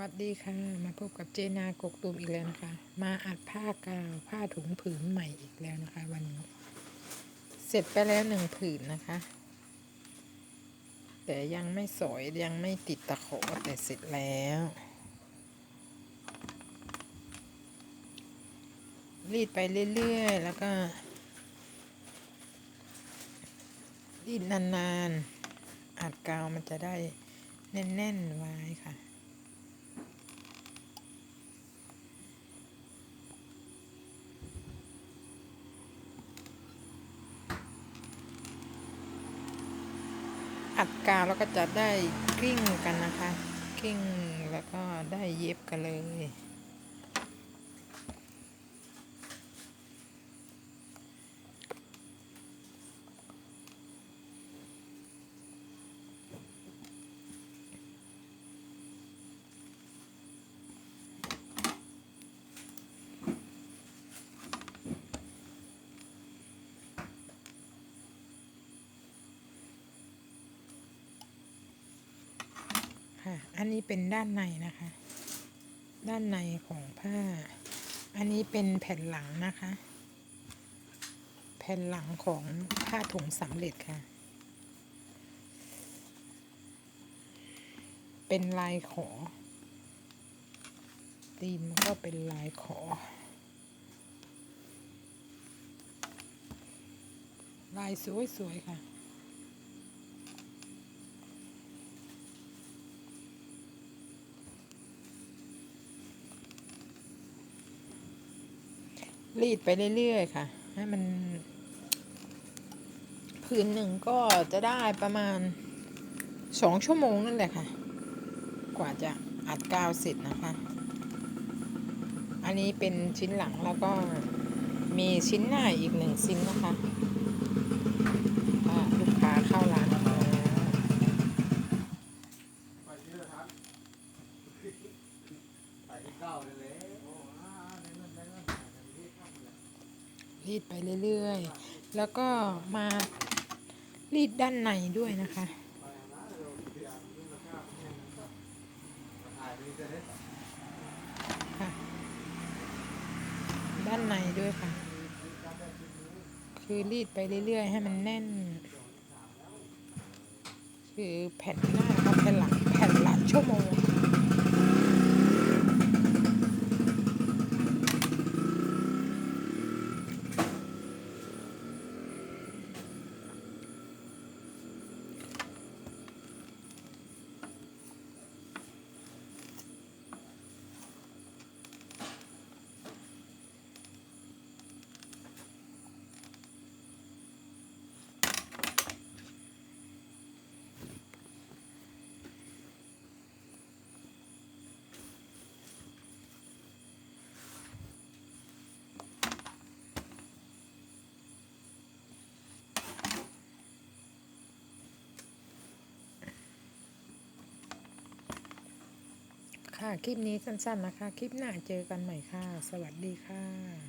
วัสดีค่ะ มาพบกับเจนากกตูมอีกแล้วนะคะ มาอัดผ้ากาวผ้าถุงผืนใหม่อีกแล้วนะคะ วันนี้ เสร็จไปแล้วหนึ่งผืนนะคะ แต่ยังไม่สวยยังไม่ติดตะขอแต่เสร็จแล้ว รีดไปเรื่อยๆ แล้วก็ รีดนานๆ อัดกาวมันจะได้แน่นๆไว้ค่ะ อัดกาวแล้วก็จะได้กลิ้งกันนะคะกลิ้งแล้วก็ได้เย็บกันเลย ค่ะ อันนี้เป็นด้านในนะคะ ด้านในของผ้า อันนี้เป็นแผ่นหลังนะคะ แผ่นหลังของผ้าถุงสำเร็จค่ะ เป็นลายขอตีนก็เป็นลายขอ ลายสวยๆค่ะ รีดไปเรื่อยๆค่ะ ให้มันผืนหนึ่งก็จะได้ประมาณสองชั่วโมงนั่นแหละค่ะ กว่าจะอัดกาวเสร็จนะคะ อันนี้เป็นชิ้นหลังแล้วก็มีชิ้นหน้าอีกหนึ่งชิ้นนะคะลูกค้าเข้าร้านไปที่เรือทันไปที่เก้าเลยโอ้อ่าได้เงินได้เงินได้เงินที่ข้ามเลย รีดไปเรื่อยๆ แล้วก็มารีดด้านในด้วยนะคะ ด้านในด้วยค่ะ คือรีดไปเรื่อยๆ ให้มันแน่น คือแผ่นหน้ากับแผ่นหลังแผ่นหละชั่วโมง ค่ะ คลิปนี้สั้นๆนะคะ คลิปหน้าเจอกันใหม่ค่ะ สวัสดีค่ะ